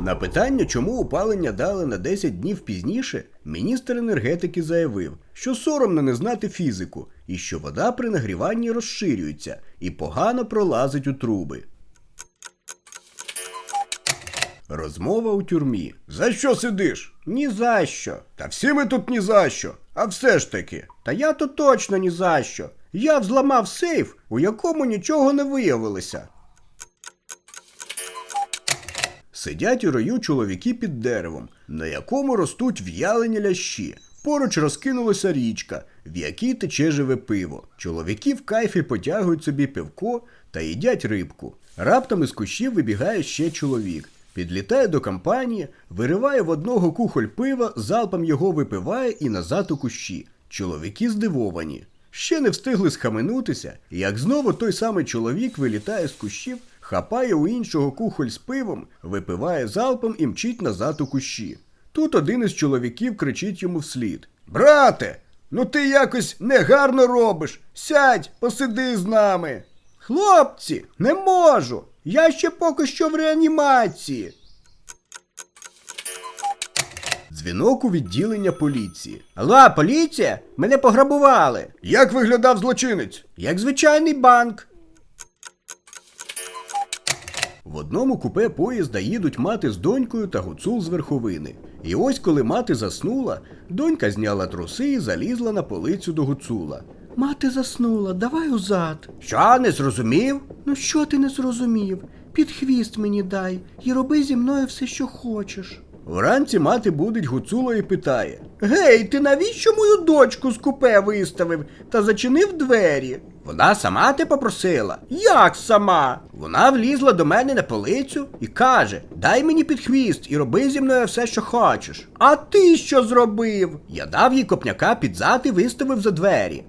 На питання, чому опалення дали на 10 днів пізніше, міністр енергетики заявив, що соромно не знати фізику і що вода при нагріванні розширюється і погано пролазить у труби. Розмова у тюрмі. За що сидиш? Ні за що. Та всі ми тут ні за що. А все ж таки. Та я то точно ні за що. Я взламав сейф, у якому нічого не виявилося. Сидять у рою чоловіки під деревом, на якому ростуть в'ялені лящі. Поруч розкинулася річка, в якій тече живе пиво. Чоловіки в кайфі потягують собі пивко та їдять рибку. Раптом із кущів вибігає ще чоловік. Підлітає до компанії, вириває в одного кухоль пива, залпом його випиває і назад у кущі. Чоловіки здивовані. Ще не встигли схаменутися, як знову той самий чоловік вилітає з кущів, хапає у іншого кухоль з пивом, випиває залпом і мчить назад у кущі. Тут один із чоловіків кричить йому вслід: Брате, ну ти якось негарно робиш. Сядь, посиди з нами. Хлопці, не можу. Я ще поки що в реанімації. Дзвінок у відділення поліції. Алло, поліція? Мене пограбували. Як виглядав злочинець? Як звичайний банк. В одному купе поїзда їдуть мати з донькою та гуцул з верховини. І ось коли мати заснула, донька зняла труси і залізла на полицю до гуцула. Мати заснула, давай узад. Що, не зрозумів? Ну що ти не зрозумів? Під хвіст мені дай і роби зі мною все, що хочеш. Вранці мати будить гуцула і питає: Гей, ти навіщо мою дочку з купе виставив та зачинив двері? Вона сама те попросила. Як сама? Вона влізла до мене на полицю і каже: Дай мені під хвіст і роби зі мною все, що хочеш. А ти що зробив? Я дав їй копняка під зад і виставив за двері.